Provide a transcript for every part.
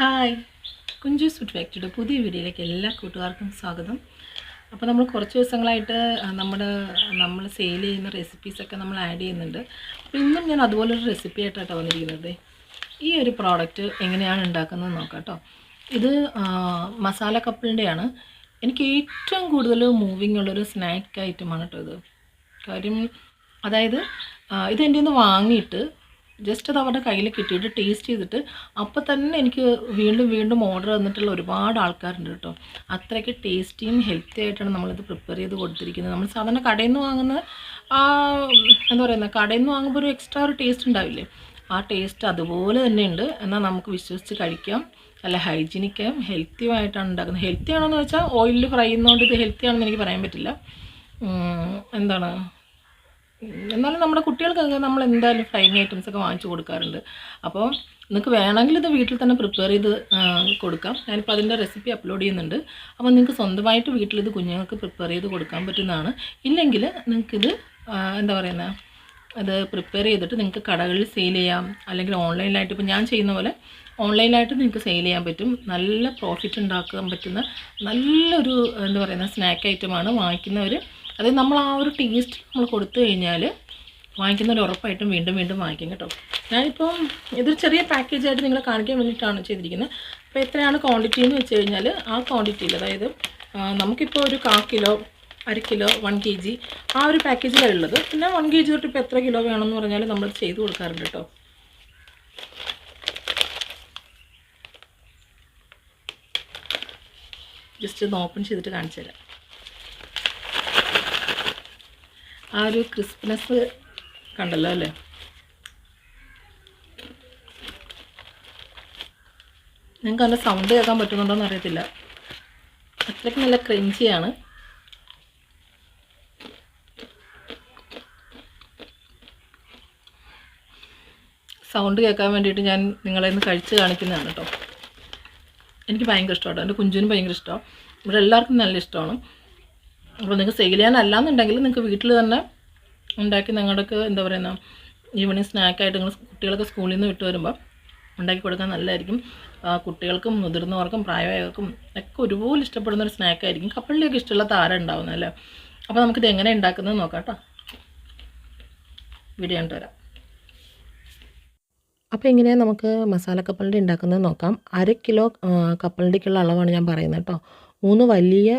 Hi. Kunju food ഫാക്ടറിയുടെ പുതിയ വീഡിയോയിലേക്ക് എല്ലാ കൂട്ടുകാർക്കും സ്വാഗതം. അപ്പോൾ നമ്മൾ കുറച്ച് ദിവസങ്ങളായിട്ട് നമ്മുടെ നമ്മൾ സെയിൽ ചെയ്യുന്ന റെസിപ്പീസൊക്കെ നമ്മൾ ആഡ് ചെയ്യുന്നുണ്ട്. അപ്പോൾ ഇന്നും ഞാൻ അതുപോലൊരു റെസിപ്പി ആയിട്ടാണ് വന്നിരിക്കുന്നത്. ഈ ഒരു പ്രോഡക്റ്റ് എങ്ങനെയാണ് ഉണ്ടാക്കുന്നത് നോക്കാം ഇത് മസാല കപ്പിളിന്റെയാണ് എനിക്ക് ഏറ്റവും കൂടുതൽ മൂവിങ് ഉള്ളൊരു സ്നാക്ക് ഐറ്റമാണ് കേട്ടോ ഇത്. കാര്യം അതായത് ഇത് എന്റെ ഒന്ന് വാങ്ങിയിട്ട് ജസ്റ്റ് അത് അവരുടെ കയ്യിൽ കിട്ടിയിട്ട് ടേസ്റ്റ് ചെയ്തിട്ട് അപ്പോൾ തന്നെ എനിക്ക് വീണ്ടും വീണ്ടും ഓർഡർ തന്നിട്ടുള്ള ഒരുപാട് ആൾക്കാരുണ്ട് കേട്ടോ. അത്രയ്ക്ക് ടേസ്റ്റിയും ഹെൽത്തി ആയിട്ടാണ് നമ്മളിത് പ്രിപ്പയർ ചെയ്ത് കൊടുത്തിരിക്കുന്നത്. നമ്മൾ സാധാരണ കടയിൽ നിന്ന് വാങ്ങുന്ന എന്താ പറയുന്നത് കടയിൽ നിന്ന് വാങ്ങുമ്പോൾ ഒരു എക്സ്ട്രാ ഒരു ടേസ്റ്റ് ഉണ്ടാവില്ലേ? ആ ടേസ്റ്റ് അതുപോലെ തന്നെ ഉണ്ട്. എന്നാൽ നമുക്ക് വിശ്വസിച്ച് കഴിക്കാം. നല്ല ഹൈജീനിക്കും ഹെൽത്തിയുമായിട്ടാണ് ഉണ്ടാക്കുന്നത്. ഹെൽത്തി ആണോ എന്ന് വെച്ചാൽ ഓയിലിൽ ഫ്രൈ ചെയ്യുന്നതുകൊണ്ട് ഇത് ഹെൽത്തി ആണെന്ന് എനിക്ക് പറയാൻ പറ്റില്ല. എന്താണ്? എന്നാലും നമ്മുടെ കുട്ടികൾക്കൊക്കെ നമ്മൾ എന്തായാലും ഫ്രൈങ് ഐറ്റംസ് ഒക്കെ വാങ്ങിച്ചു കൊടുക്കാറുണ്ട്. അപ്പോൾ നിങ്ങൾക്ക് വേണമെങ്കിൽ ഇത് വീട്ടിൽ തന്നെ പ്രിപ്പയർ ചെയ്ത് കൊടുക്കാം. ഞാനിപ്പോൾ അതിന്റെ റെസിപ്പി അപ്ലോഡ് ചെയ്യുന്നുണ്ട്. അപ്പോൾ നിങ്ങൾക്ക് സ്വന്തമായിട്ട് വീട്ടിൽ ഇത് കുഞ്ഞുങ്ങൾക്ക് പ്രിപ്പയർ ചെയ്ത് കൊടുക്കാൻ പറ്റുന്നതാണ്. ഇല്ലെങ്കിൽ നിങ്ങൾക്കിത് എന്താ പറയുന്നത് അത് പ്രിപ്പയർ ചെയ്തിട്ട് നിങ്ങൾക്ക് കടകളിൽ സെയിൽ ചെയ്യാം. അല്ലെങ്കിൽ ഓൺലൈനിലായിട്ട് ഇപ്പോൾ ഞാൻ ചെയ്യുന്ന പോലെ ഓൺലൈനായിട്ട് നിങ്ങൾക്ക് സെയിൽ ചെയ്യാൻ പറ്റും. നല്ല പ്രോഫിറ്റ് ഉണ്ടാക്കാൻ പറ്റുന്ന നല്ലൊരു എന്താ പറയുന്ന സ്നാക്ക് ഐറ്റമാണ് വാങ്ങിക്കുന്നവർ അതായത് നമ്മൾ ആ ഒരു ടേസ്റ്റ് നമ്മൾ കൊടുത്തു കഴിഞ്ഞാൽ വാങ്ങിക്കുന്നവർ ഉറപ്പായിട്ടും വീണ്ടും വീണ്ടും വാങ്ങിക്കും കേട്ടോ. ഞാനിപ്പം ഇതൊരു ചെറിയ പാക്കേജായിട്ട് നിങ്ങളെ കാണിക്കാൻ വേണ്ടിയിട്ടാണ് ചെയ്തിരിക്കുന്നത്. അപ്പോൾ എത്രയാണ് ക്വാണ്ടിറ്റി എന്ന് വെച്ച് കഴിഞ്ഞാൽ ആ ക്വാണ്ടിറ്റിയിൽ അതായത് നമുക്കിപ്പോൾ ഒരു കാ കിലോ അര കിലോ വൺ കെ ജി ആ ഒരു പാക്കേജിലാണ് ഉള്ളത്. പിന്നെ വൺ കെ ജി തൊട്ട് ഇപ്പോൾ എത്ര കിലോ വേണമെന്ന് പറഞ്ഞാൽ നമ്മൾ ചെയ്ത് കൊടുക്കാറുണ്ട് കേട്ടോ. ജസ്റ്റ് ഒന്ന് ഓപ്പൺ ചെയ്തിട്ട് കാണിച്ചു തരാം ആ ഒരു ക്രിസ്പ്നെസ് കണ്ടല്ലോ അല്ലേ? നിങ്ങൾക്ക് അതിന്റെ സൗണ്ട് കേൾക്കാൻ പറ്റുന്നുണ്ടോ എന്ന് അറിയത്തില്ല. അത്രയ്ക്ക് നല്ല ക്രഞ്ചിയാണ് സൗണ്ട് കേൾക്കാൻ വേണ്ടിയിട്ട് ഞാൻ നിങ്ങളെ ഒന്ന് കഴിച്ച് കാണിക്കുന്നതാണ് കേട്ടോ. എനിക്ക് ഭയങ്കര ഇഷ്ടമാണ് എന്റെ കുഞ്ചിനും ഭയങ്കര ഇഷ്ടമാണ്. ഇവിടെ എല്ലാവർക്കും നല്ല ഇഷ്ടമാണ്. അപ്പോൾ നിങ്ങൾക്ക് സെയിൽ ചെയ്യാനല്ലാന്നുണ്ടെങ്കിൽ നിങ്ങൾക്ക് വീട്ടിൽ തന്നെ ഉണ്ടാക്കി നിങ്ങൾക്ക് എന്താ പറയുന്ന ഈവനിങ് സ്നാക്കായിട്ട് നിങ്ങൾ കുട്ടികളൊക്കെ സ്കൂളിൽ നിന്ന് വിട്ട് വരുമ്പോൾ ഉണ്ടാക്കി കൊടുക്കാൻ നല്ലതായിരിക്കും. കുട്ടികൾക്കും മുതിർന്നവർക്കും പ്രായമായവർക്കും ഒക്കെ ഒരുപോലെ ഇഷ്ടപ്പെടുന്ന ഒരു സ്നാക്കായിരിക്കും. കപ്പിളിലേക്ക് ഇഷ്ടമുള്ള താരം ഉണ്ടാവുന്നത് അല്ലേ? അപ്പോൾ നമുക്കിത് എങ്ങനെ ഉണ്ടാക്കുന്നത് നോക്കാം കേട്ടോ വീഡിയോ കണ്ടു വരാം. അപ്പോൾ എങ്ങനെയാണ് നമുക്ക് മസാല കപ്പലണ്ടി ഉണ്ടാക്കുന്നത് നോക്കാം. അര കിലോ കപ്പലിന്റെക്കുള്ള അളവാണ് ഞാൻ പറയുന്നത് കേട്ടോ മൂന്ന് വലിയ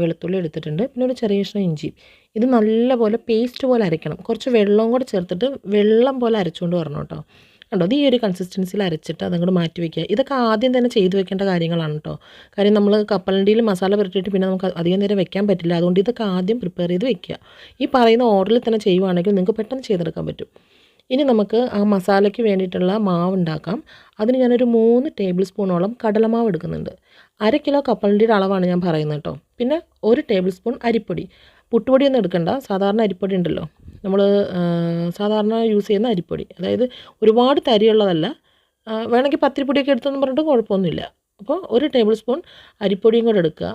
വെളുത്തുള്ളി എടുത്തിട്ടുണ്ട്. പിന്നെ ഒരു ചെറിയ കഷ്ണം ഇഞ്ചി. ഇത് നല്ലപോലെ പേസ്റ്റ് പോലെ അരയ്ക്കണം. കുറച്ച് വെള്ളവും കൂടെ ചേർത്തിട്ട് വെള്ളം പോലെ അരച്ചുകൊണ്ട് വരണം കേട്ടോ. കണ്ടോ? അത് ഈ ഒരു കൺസിസ്റ്റൻസിയിൽ അരച്ചിട്ട് അതങ്ങോട്ട് മാറ്റി വയ്ക്കുക ഇതൊക്കെ ആദ്യം തന്നെ ചെയ്തു വെക്കേണ്ട കാര്യങ്ങളാണ് കേട്ടോ. കാര്യം നമ്മൾ കപ്പലണ്ടിയിൽ മസാല പുരട്ടിയിട്ട് പിന്നെ നമുക്ക് അധികം നേരം വെക്കാൻ പറ്റില്ല. അതുകൊണ്ട് ഇതൊക്കെ ആദ്യം പ്രിപ്പയർ ചെയ്ത് വെക്കുക. ഈ പറയുന്ന ഓർഡറിൽ തന്നെ ചെയ്യുവാണെങ്കിൽ നിങ്ങൾക്ക് പെട്ടെന്ന് ചെയ്തെടുക്കാൻ പറ്റും. ഇനി നമുക്ക് ആ മസാലയ്ക്ക് വേണ്ടിയിട്ടുള്ള മാവ് ഉണ്ടാക്കാം. അതിന് ഞാനൊരു മൂന്ന് ടേബിൾ സ്പൂണോളം കടലമാവ് എടുക്കുന്നുണ്ട്. അര കിലോ കപ്പലണ്ടിയുടെ അളവാണ് ഞാൻ പറയുന്നത് കേട്ടോ. പിന്നെ ഒരു ടേബിൾ സ്പൂൺ അരിപ്പൊടി. പുട്ടുപൊടി ഒന്നും എടുക്കണ്ട. സാധാരണ അരിപ്പൊടി ഉണ്ടല്ലോ. നമ്മൾ സാധാരണ യൂസ് ചെയ്യുന്ന അരിപ്പൊടി. അതായത് ഒരുപാട് തരിയുള്ളതല്ല. വേണമെങ്കിൽ പത്തിരിപ്പൊടിയൊക്കെ എടുത്തെന്ന് പറഞ്ഞിട്ട് കുഴപ്പമൊന്നുമില്ല. അപ്പോൾ ഒരു ടേബിൾ സ്പൂൺ അരിപ്പൊടിയും കൂടെ എടുക്കുക.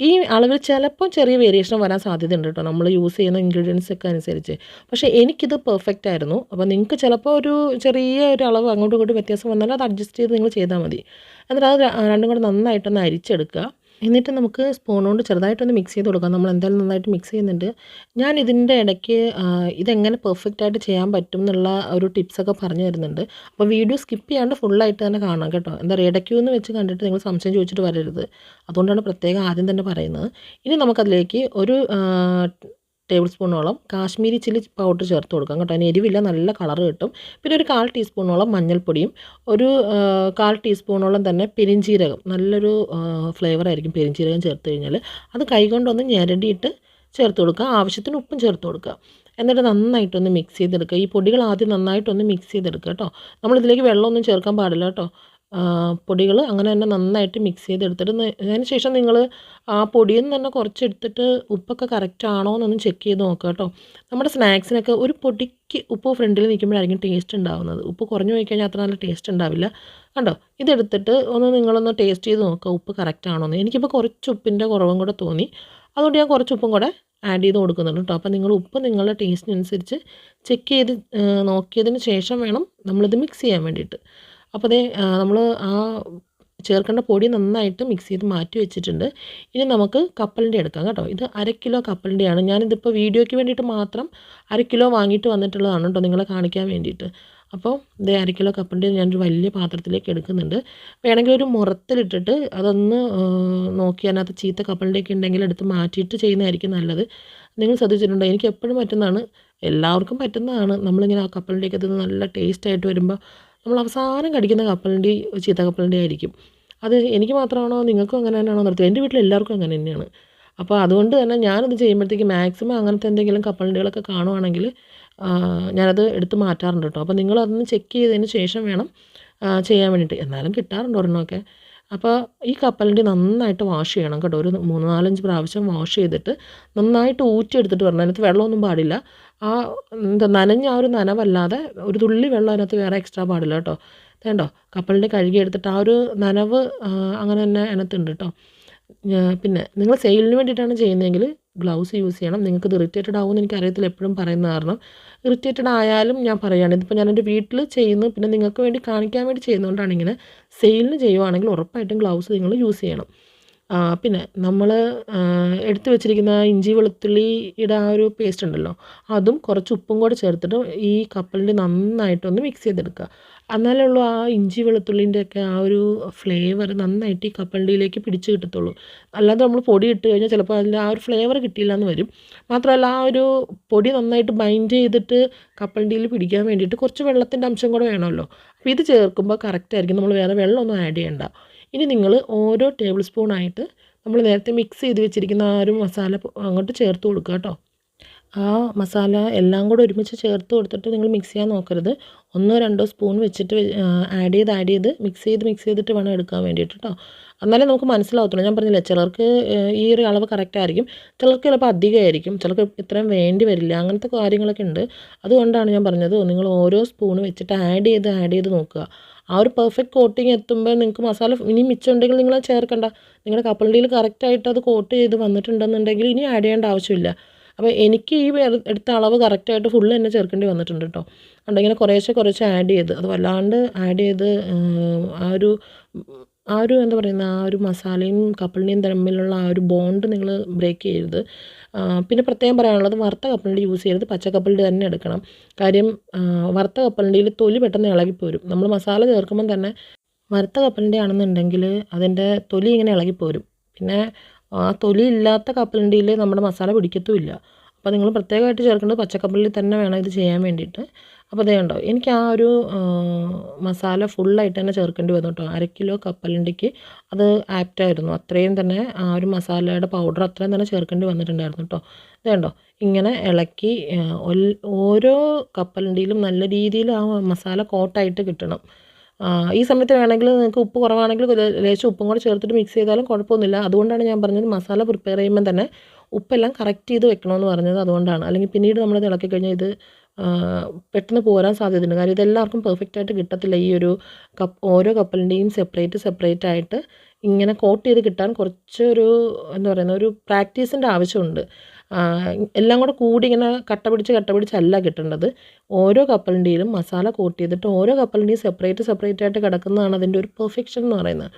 ഈ അളവിൽ ചിലപ്പോൾ ചെറിയ വേരിയേഷൻ വരാൻ സാധ്യതയുണ്ട് കേട്ടോ. നമ്മൾ യൂസ് ചെയ്യുന്ന ഇൻഗ്രീഡിയൻസ് ഒക്കെ അനുസരിച്ച്. പക്ഷേ എനിക്കിത് പെർഫെക്റ്റ് ആയിരുന്നു. അപ്പോൾ നിങ്ങൾക്ക് ചിലപ്പോൾ ഒരു ചെറിയ ഒരു അളവ് അങ്ങോട്ടും ഇങ്ങോട്ടും വ്യത്യാസം വന്നാൽ അത് അഡ്ജസ്റ്റ് ചെയ്ത് നിങ്ങൾ ചെയ്താൽ മതി. എന്നിട്ട് അത് രണ്ടും കൂടെ നന്നായിട്ടൊന്ന് അരിച്ചെടുക്കുക. എന്നിട്ട് നമുക്ക് സ്പൂൺ കൊണ്ട് ചെറുതായിട്ടൊന്ന് മിക്സ് ചെയ്ത് കൊടുക്കാം. നമ്മൾ എന്തായാലും നന്നായിട്ട് മിക്സ് ചെയ്യുന്നുണ്ട്. ഞാൻ ഇതിന്റെ ഇടയ്ക്ക് ഇതെങ്ങനെ പെർഫെക്റ്റ് ആയിട്ട് ചെയ്യാൻ പറ്റും എന്നുള്ള ഒരു ടിപ്സൊക്കെ പറഞ്ഞു തരുന്നുണ്ട്. അപ്പോൾ വീഡിയോ സ്കിപ്പ് ചെയ്യാണ്ട് ഫുള്ളായിട്ട് തന്നെ കാണാം കേട്ടോ. എന്താ പറയുക ഇടയ്ക്കൊന്ന് വെച്ച് കണ്ടിട്ട് നിങ്ങൾ സംശയം ചോദിച്ചിട്ട് വരരുത്. അതുകൊണ്ടാണ് പ്രത്യേകം ആദ്യം തന്നെ പറയുന്നത്. ഇനി നമുക്കതിലേക്ക് ഒരു ടേബിൾ സ്പൂണോളം കാശ്മീരി ചില്ലി പൗഡർ ചേർത്ത് കൊടുക്കാം കേട്ടോ. അതിന് എരിവില്ല നല്ല കളർ കിട്ടും. പിന്നെ ഒരു കാൽ ടീസ്പൂണോളം മഞ്ഞൾപ്പൊടിയും ഒരു കാൽ ടീസ്പൂണോളം തന്നെ പെരിഞ്ചീരകം. നല്ലൊരു ഫ്ലേവർ ആയിരിക്കും പെരിഞ്ചീരകം ചേർത്ത് കഴിഞ്ഞാൽ അത് കൈകൊണ്ടൊന്ന് ഞെരടിയിട്ട് ചേർത്ത് കൊടുക്കുക. ആവശ്യത്തിന് ഉപ്പും ചേർത്ത് കൊടുക്കുക. എന്നിട്ട് നന്നായിട്ടൊന്ന് മിക്സ് ചെയ്തെടുക്കുക. ഈ പൊടികൾ ആദ്യം നന്നായിട്ടൊന്ന് മിക്സ് ചെയ്തെടുക്കുക കേട്ടോ. നമ്മളിതിലേക്ക് വെള്ളമൊന്നും ചേർക്കാൻ പാടില്ല കേട്ടോ. പൊടികൾ അങ്ങനെ തന്നെ നന്നായിട്ട് മിക്സ് ചെയ്തെടുത്തിട്ട് അതിന് ശേഷം നിങ്ങൾ ആ പൊടിയിൽ നിന്ന് തന്നെ കുറച്ചെടുത്തിട്ട് ഉപ്പൊക്കെ കറക്റ്റ് ആണോ എന്നൊന്ന് ചെക്ക് ചെയ്ത് നോക്കുക കേട്ടോ. നമ്മുടെ സ്നാക്സിനൊക്കെ ഒരു പൊടിക്ക് ഉപ്പ് ഫ്രണ്ടിൽ നിൽക്കുമ്പോഴായിരിക്കും ടേസ്റ്റ് ഉണ്ടാവുന്നത്. ഉപ്പ് കുറഞ്ഞു പോയി കഴിഞ്ഞാൽ അത്ര നല്ല ടേസ്റ്റ് ഉണ്ടാവില്ല. കണ്ടോ? ഇതെടുത്തിട്ട് ഒന്ന് നിങ്ങളൊന്ന് ടേസ്റ്റ് ചെയ്ത് നോക്കുക ഉപ്പ് കറക്റ്റ് ആണോ എന്ന്. എനിക്കിപ്പോൾ കുറച്ച് ഉപ്പിന്റെ കുറവും കൂടെ തോന്നി. അതുകൊണ്ട് ഞാൻ കുറച്ച് ഉപ്പും കൂടെ ആഡ് ചെയ്ത് കൊടുക്കുന്നുണ്ട് കേട്ടോ. അപ്പോൾ നിങ്ങൾ ഉപ്പ് നിങ്ങളുടെ ടേസ്റ്റിനനുസരിച്ച് ചെക്ക് ചെയ്ത് നോക്കിയതിന് ശേഷം വേണം നമ്മളിത് മിക്സ് ചെയ്യാൻ വേണ്ടിയിട്ട്. അപ്പോൾ അതേ നമ്മൾ ആ ചേർക്കേണ്ട പൊടി നന്നായിട്ട് മിക്സ് ചെയ്ത് മാറ്റി വെച്ചിട്ടുണ്ട്. ഇനി നമുക്ക് കപ്പലിന്റെ എടുക്കാം കേട്ടോ. ഇത് അര കിലോ കപ്പലിന്റെയാണ്. ഞാനിതിപ്പോൾ വീഡിയോയ്ക്ക് വേണ്ടിയിട്ട് മാത്രം അര കിലോ വാങ്ങിയിട്ട് വന്നിട്ടുള്ളതാണ് കേട്ടോ നിങ്ങളെ കാണിക്കാൻ വേണ്ടിയിട്ട്. അപ്പോൾ ഇത് അര കിലോ കപ്പലിന്റെ ഞാനൊരു വലിയ പാത്രത്തിലേക്ക് എടുക്കുന്നുണ്ട്. വേണമെങ്കിൽ ഒരു മുറത്തിലിട്ടിട്ട് അതൊന്ന് നോക്കി അതിനകത്ത് ചീത്ത കപ്പലിന്റെയൊക്കെ ഉണ്ടെങ്കിൽ എടുത്ത് മാറ്റിയിട്ട് ചെയ്യുന്നതായിരിക്കും നല്ലത്. നിങ്ങൾ ശ്രദ്ധിച്ചിട്ടുണ്ടോ? എനിക്ക് എപ്പോഴും പറ്റുന്നതാണ്. എല്ലാവർക്കും പറ്റുന്നതാണ്. നമ്മളിങ്ങനെ ആ കപ്പലിന്റെയൊക്കെ ഇത് നല്ല ടേസ്റ്റ് ആയിട്ട് വരുമ്പോൾ നമ്മൾ അവസാനം കടിക്കുന്ന കപ്പലിന്റെ ചീത്ത കപ്പലിന്റെ ആയിരിക്കും. അത് എനിക്ക് മാത്രമാണോ നിങ്ങൾക്കും അങ്ങനെ തന്നെയാണോ നിർത്തുക എന്റെ വീട്ടിൽ എല്ലാവർക്കും അങ്ങനെ തന്നെയാണ്. അപ്പോൾ അതുകൊണ്ട് തന്നെ ഞാനത് ചെയ്യുമ്പോഴത്തേക്ക് മാക്സിമം അങ്ങനത്തെ എന്തെങ്കിലും കപ്പലിന്റെകളൊക്കെ കാണുവാണെങ്കിൽ ഞാനത് എടുത്ത് മാറ്റാറുണ്ട് കേട്ടോ. അപ്പോൾ നിങ്ങളതൊന്ന് ചെക്ക് ചെയ്തതിന് ശേഷം വേണം ചെയ്യാൻ വേണ്ടിയിട്ട്. എന്നാലും കിട്ടാറുണ്ട് ഒരെണ്ണമൊക്കെ. അപ്പോൾ ഈ കപ്പലിന്റെ നന്നായിട്ട് വാഷ് ചെയ്യണം കേട്ടോ. ഒരു മൂന്ന് നാലഞ്ച് പ്രാവശ്യം വാഷ് ചെയ്തിട്ട് നന്നായിട്ട് ഊറ്റിയെടുത്തിട്ട് വരണം. അതിനകത്ത് വെള്ളമൊന്നും പാടില്ല. ആ എന്താ നനഞ്ഞ ആ ഒരു നനവല്ലാതെ ഒരു തുള്ളി വെള്ളം അതിനകത്ത് വേറെ എക്സ്ട്രാ പാടില്ല കേട്ടോ. വേണ്ടോ കപ്പലിന്റെ കഴുകി എടുത്തിട്ട് ആ ഒരു നനവ് അങ്ങനെ തന്നെ അതിനകത്തുണ്ട് കേട്ടോ. പിന്നെ നിങ്ങൾ സെയിലിന് വേണ്ടിയിട്ടാണ് ചെയ്യുന്നതെങ്കിൽ ഗ്ലൗസ് യൂസ് ചെയ്യണം. നിങ്ങൾക്ക് ഇത് ഇറിറ്റേറ്റഡ് എനിക്ക് എനിക്കറിയത്തില്ല എപ്പോഴും പറയുന്ന കാരണം. ഇറിറ്റേറ്റഡ് ആയാലും ഞാൻ പറയുകയാണ് ഇതിപ്പോൾ ഞാൻ എന്റെ വീട്ടിൽ ചെയ്യുന്നു പിന്നെ നിങ്ങൾക്ക് വേണ്ടി കാണിക്കാൻ വേണ്ടി ചെയ്യുന്നതുകൊണ്ടാണ് ഇങ്ങനെ സെയിലിന് ചെയ്യുവാണെങ്കിൽ ഉറപ്പായിട്ടും ഗ്ലൗസ് നിങ്ങൾ യൂസ് ചെയ്യണം. പിന്നെ നമ്മൾ എടുത്തു വെച്ചിരിക്കുന്ന ഇഞ്ചി വെളുത്തുള്ളിയുടെ ആ ഒരു പേസ്റ്റ് ഉണ്ടല്ലോ അതും കുറച്ച് ഉപ്പും കൂടെ ചേർത്തിട്ട് ഈ കപ്പലിന്റെ നന്നായിട്ടൊന്ന് മിക്സ് ചെയ്തെടുക്കുക. എന്നാലേ ഉള്ളൂ ആ ഇഞ്ചി വെളുത്തുള്ളിന്റെ ഒക്കെ ആ ഒരു ഫ്ലേവർ നന്നായിട്ട് ഈ കപ്പലിലേക്ക് പിടിച്ച് കിട്ടത്തുള്ളൂ. അല്ലാതെ നമ്മൾ പൊടി ഇട്ട് കഴിഞ്ഞാൽ ചിലപ്പോൾ അതിന്റെ ആ ഒരു ഫ്ലേവർ കിട്ടിയില്ല എന്ന് വരും. മാത്രമല്ല ആ ഒരു പൊടി നന്നായിട്ട് ബൈൻഡ് ചെയ്തിട്ട് കപ്പലിന്റെ പിടിക്കാൻ വേണ്ടിയിട്ട് കുറച്ച് വെള്ളത്തിന്റെ അംശം കൂടെ വേണമല്ലോ. അപ്പോൾ ഇത് ചേർക്കുമ്പോൾ കറക്റ്റ് ആയിരിക്കും. നമ്മൾ വേറെ വെള്ളമൊന്നും ആഡ് ചെയ്യണ്ട. ഇനി നിങ്ങൾ ഓരോ ടേബിൾ സ്പൂണായിട്ട് നമ്മൾ നേരത്തെ മിക്സ് ചെയ്ത് വെച്ചിരിക്കുന്ന ആ ഒരു മസാല അങ്ങോട്ട് ചേർത്ത് കൊടുക്കുക കേട്ടോ. ആ മസാല എല്ലാം കൂടെ ഒരുമിച്ച് ചേർത്ത് കൊടുത്തിട്ട് നിങ്ങൾ മിക്സ് ചെയ്യാൻ നോക്കരുത്. ഒന്നോ രണ്ടോ സ്പൂൺ വെച്ചിട്ട് ആഡ് ചെയ്ത് ആഡ് ചെയ്ത് മിക്സ് ചെയ്ത് മിക്സ് ചെയ്തിട്ട് വേണം എടുക്കാൻ വേണ്ടിയിട്ട് കേട്ടോ എന്നാലേ നമുക്ക് മനസ്സിലാവത്തുള്ളൂ. ഞാൻ പറഞ്ഞില്ല ചിലർക്ക് ഈ ഒരു അളവ് കറക്റ്റ് ആയിരിക്കും. ചിലർക്ക് ചിലപ്പോൾ അധികമായിരിക്കും. ചിലർക്ക് ഇത്രയും വേണ്ടി വരില്ല. അങ്ങനത്തെ കാര്യങ്ങളൊക്കെ ഉണ്ട്. അതുകൊണ്ടാണ് ഞാൻ പറഞ്ഞത് നിങ്ങൾ ഓരോ സ്പൂൺ വെച്ചിട്ട് ആഡ് ചെയ്ത് ആഡ് ചെയ്ത് നോക്കുക. ആ ഒരു പെർഫെക്റ്റ് കോട്ടിങ് എത്തുമ്പോൾ നിങ്ങൾക്ക് മസാല ഇനി മിച്ചമുണ്ടെങ്കിൽ നിങ്ങൾ ചേർക്കണ്ട. നിങ്ങളുടെ കപ്പലണ്ടിയിൽ കറക്റ്റായിട്ട് അത് കോട്ട് ചെയ്ത് വന്നിട്ടുണ്ടെന്നുണ്ടെങ്കിൽ ഇനി ആഡ് ചെയ്യേണ്ട ആവശ്യമില്ല. അപ്പോൾ എനിക്ക് ഈ എടുത്ത അളവ് കറക്റ്റായിട്ട് ഫുള്ള് തന്നെ ചേർക്കേണ്ടി വന്നിട്ടുണ്ട് കേട്ടോ അതുകൊണ്ട് ഇങ്ങനെ കുറേശ്ശെ കുറേശ്ശെ ആഡ് ചെയ്ത് അത് വല്ലാണ്ട് ആഡ് ചെയ്ത് ആ ഒരു ആ ഒരു എന്താ പറയുന്നത് ആ ഒരു മസാലയും കപ്പലിന്റെയും തമ്മിലുള്ള ആ ഒരു ബോണ്ട് നിങ്ങൾ ബ്രേക്ക് ചെയ്യരുത്. പിന്നെ പ്രത്യേകം പറയാനുള്ളത് വറുത്ത കപ്പലണ്ടി യൂസ് ചെയ്യരുത് പച്ച കപ്പലണ്ടി തന്നെ എടുക്കണം. കാര്യം വറുത്ത കപ്പലണ്ടിയിൽ തൊലി പെട്ടെന്ന് ഇളകിപ്പോരും. നമ്മൾ മസാല ചേർക്കുമ്പം തന്നെ വറുത്ത കപ്പലണ്ടി ആണെന്നുണ്ടെങ്കിൽ അതിന്റെ തൊലി ഇങ്ങനെ ഇളകിപ്പോരും. പിന്നെ ആ തൊലി ഇല്ലാത്ത കപ്പലണ്ടിയിൽ നമ്മുടെ മസാല പിടിക്കത്തുമില്ല. അപ്പോൾ നിങ്ങൾ പ്രത്യേകമായിട്ട് ചേർക്കേണ്ടത് പച്ചക്കപ്പലിൽ തന്നെ വേണം ഇത് ചെയ്യാൻ വേണ്ടിയിട്ട്. അപ്പോൾ അതേ ഉണ്ടോ എനിക്ക് ആ ഒരു മസാല ഫുള്ളായിട്ട് തന്നെ ചേർക്കേണ്ടി വന്നു കേട്ടോ. അര കിലോ കപ്പലണ്ടിക്ക് അത് ആപ്റ്റായിരുന്നു അത്രയും തന്നെ ആ ഒരു മസാലയുടെ പൗഡർ അത്രയും തന്നെ ചേർക്കേണ്ടി വന്നിട്ടുണ്ടായിരുന്നു കേട്ടോ. ഇതേണ്ടോ ഇങ്ങനെ ഇളക്കി ഓരോ കപ്പലണ്ടിയിലും നല്ല രീതിയിൽ ആ മസാല കോട്ടായിട്ട് കിട്ടണം. ഈ സമയത്ത് വേണമെങ്കിൽ നിങ്ങൾക്ക് ഉപ്പ് കുറവാണെങ്കിൽ ലേശം ഉപ്പും കൂടെ ചേർത്തിട്ട് മിക്സ് ചെയ്താലും കുഴപ്പമൊന്നുമില്ല. അതുകൊണ്ടാണ് ഞാൻ പറഞ്ഞത് മസാല പ്രിപ്പയർ ചെയ്യുമ്പോൾ തന്നെ ഉപ്പെല്ലാം കറക്റ്റ് ചെയ്ത് വെക്കണമെന്ന് പറഞ്ഞത് അതുകൊണ്ടാണ്. അല്ലെങ്കിൽ പിന്നീട് നമ്മൾ ഇളക്കി കഴിഞ്ഞാൽ ഇത് പെട്ടെന്ന് പോരാൻ സാധ്യതയുണ്ട്. കാര്യം ഇതെല്ലാവർക്കും പെർഫെക്റ്റ് ആയിട്ട് കിട്ടത്തില്ല. ഈ ഒരു കപ്പ് ഓരോ കപ്പലിന്റെയും സെപ്പറേറ്റ് സെപ്പറേറ്റ് ആയിട്ട് ഇങ്ങനെ കോട്ട് ചെയ്ത് കിട്ടാൻ കുറച്ചൊരു എന്താ പറയുന്ന ഒരു പ്രാക്ടീസിന്റെ ആവശ്യമുണ്ട്. എല്ലാം കൂടെ കൂടി ഇങ്ങനെ കട്ട പിടിച്ച് കട്ട പിടിച്ചല്ല കിട്ടേണ്ടത്. ഓരോ കപ്പലിന്റെയിലും മസാല കോട്ട് ചെയ്തിട്ട് ഓരോ കപ്പലിന്റെയും സെപ്പറേറ്റ് സെപ്പറേറ്റ് ആയിട്ട് കിടക്കുന്നതാണ് അതിന്റെ ഒരു പെർഫെക്ഷൻ എന്ന് പറയുന്നത്.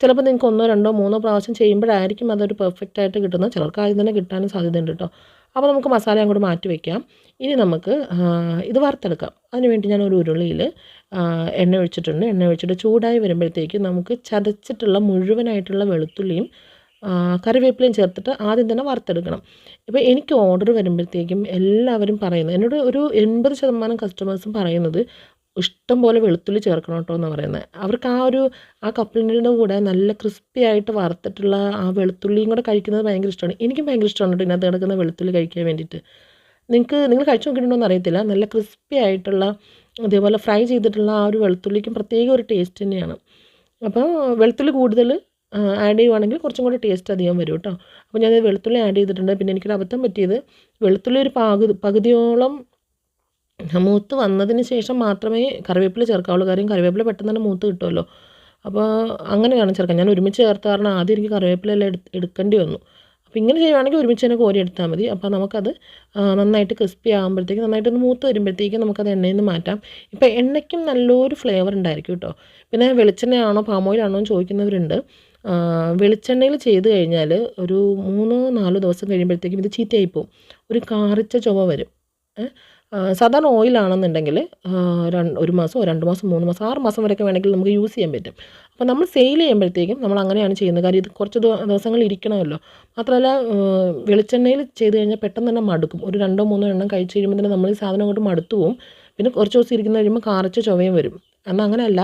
ചിലപ്പോൾ നിങ്ങൾക്ക് ഒന്നോ രണ്ടോ മൂന്നോ പ്രാവശ്യം ചെയ്യുമ്പോഴായിരിക്കും അതൊരു പെർഫെക്റ്റ് ആയിട്ട് കിട്ടുന്നത്. ചിലർക്ക് ആദ്യം തന്നെ കിട്ടാനും സാധ്യതയുണ്ട് കേട്ടോ. അപ്പോൾ നമുക്ക് മസാല അങ്ങോട്ട് മാറ്റി വയ്ക്കാം ഇനി നമുക്ക് ഇത് വറുത്തെടുക്കാം. അതിനുവേണ്ടി ഞാൻ ഒരു ഉരുളിയിൽ എണ്ണ ഒഴിച്ചിട്ടുണ്ട്. എണ്ണ ഒഴിച്ചിട്ട് ചൂടായി വരുമ്പോഴത്തേക്ക് നമുക്ക് ചതച്ചിട്ടുള്ള മുഴുവനായിട്ടുള്ള വെളുത്തുള്ളിയും കറിവേപ്പിലയും ചേർത്തിട്ട് ആദ്യം തന്നെ വറുത്തെടുക്കണം. ഇപ്പോൾ എനിക്ക് ഓർഡർ വരുമ്പോഴത്തേക്കും എല്ലാവരും പറയുന്നത് എന്നോട് ഒരു എൺപത് ശതമാനം കസ്റ്റമേഴ്സും പറയുന്നത് ഇഷ്ടം പോലെ വെളുത്തുള്ളി ചേർക്കണം കേട്ടോ എന്ന് പറയുന്നത് അവർക്ക് ആ ഒരു ആ കപ്പലിന്റെ കൂടെ നല്ല ക്രിസ്പി ആയിട്ട് വറുത്തിട്ടുള്ള ആ വെളുത്തുള്ളിയും കൂടെ കഴിക്കുന്നത് ഭയങ്കര ഇഷ്ടമാണ്. എനിക്കും ഭയങ്കര ഇഷ്ടമാണ് കേട്ടോ ഇതിനകത്ത് കിടക്കുന്ന വെളുത്തുള്ളി കഴിക്കാൻ വേണ്ടിയിട്ട്. നിങ്ങൾക്ക് നിങ്ങൾ കഴിച്ചു നോക്കിയിട്ടുണ്ടോ എന്ന് അറിയത്തില്ല. നല്ല ക്രിസ്പി ആയിട്ടുള്ള അതേപോലെ ഫ്രൈ ചെയ്തിട്ടുള്ള ആ ഒരു വെളുത്തുള്ളിക്കും പ്രത്യേക ഒരു ടേസ്റ്റ് തന്നെയാണ്. അപ്പോൾ വെളുത്തുള്ളി കൂടുതൽ ആഡ് ചെയ്യുവാണെങ്കിൽ കുറച്ചും കൂടി ടേസ്റ്റ് അധികം വരും കേട്ടോ. അപ്പോൾ ഞാൻ വെളുത്തുള്ളി ആഡ് ചെയ്തിട്ടുണ്ട്. പിന്നെ എനിക്കൊരു അബദ്ധം പറ്റിയത് വെളുത്തുള്ളി ഒരു പകുതി പകുതിയോളം മൂത്ത് വന്നതിന് ശേഷം മാത്രമേ കറിവേപ്പില ചേർക്കാവുള്ളൂ. കാര്യം കറിവേപ്പില പെട്ടെന്ന് തന്നെ മൂത്ത് കിട്ടുമല്ലോ. അപ്പോൾ അങ്ങനെ വേണം ചേർക്കാൻ. ഞാൻ ഒരുമിച്ച് ചേർത്ത കാരണം ആദ്യം എനിക്ക് കറിവേപ്പില എല്ലാം എടുക്കേണ്ടി വന്നു. അപ്പോൾ ഇങ്ങനെ ചെയ്യുവാണെങ്കിൽ ഒരുമിച്ച് തന്നെ കോരി എടുത്താൽ മതി. അപ്പോൾ നമുക്കത് നന്നായിട്ട് ക്രിസ്പി ആകുമ്പോഴത്തേക്ക് നന്നായിട്ടൊന്ന് മൂത്ത് വരുമ്പോഴത്തേക്ക് നമുക്കത് എണ്ണയിൽ നിന്ന് മാറ്റാം. ഇപ്പോൾ എണ്ണയ്ക്കും നല്ലൊരു ഫ്ലേവർ ഉണ്ടായിരിക്കും കേട്ടോ. പിന്നെ വെളിച്ചെണ്ണയാണോ പാം ഓയിലാണോ എന്ന് ചോദിക്കുന്നവരുണ്ട്. വെളിച്ചെണ്ണയിൽ ചെയ്ത് കഴിഞ്ഞാൽ ഒരു മൂന്നോ നാലോ ദിവസം കഴിയുമ്പോഴത്തേക്കും ഇത് ചീത്തയായി പോകും. ഒരു കാറിച്ച ചുവ വരും. സാധാരണ ഓയിലാണെന്നുണ്ടെങ്കിൽ രണ്ട് ഒരു മാസം രണ്ട് മാസം മൂന്ന് മാസം ആറ് മാസം വരെയൊക്കെ വേണമെങ്കിൽ നമുക്ക് യൂസ് ചെയ്യാൻ പറ്റും. അപ്പോൾ നമ്മൾ സെയിൽ ചെയ്യുമ്പോഴത്തേക്കും നമ്മൾ അങ്ങനെയാണ് ചെയ്യുന്നത്. കാര്യം ഇത് കുറച്ച് ദിവസങ്ങൾ ഇരിക്കണമല്ലോ. മാത്രമല്ല വെളിച്ചെണ്ണയിൽ ചെയ്ത് കഴിഞ്ഞാൽ പെട്ടെന്ന് തന്നെ മടുക്കും. ഒരു രണ്ടോ മൂന്നോ എണ്ണം കഴിച്ച് കഴിയുമ്പോൾ തന്നെ നമ്മൾ ഈ സാധനം അങ്ങോട്ട് മടുത്തു പോവും. പിന്നെ കുറച്ച് ദിവസം ഇരിക്കുന്ന കഴിയുമ്പോൾ കാറച്ച ചുവയും വരും. എന്നാൽ അങ്ങനെയല്ല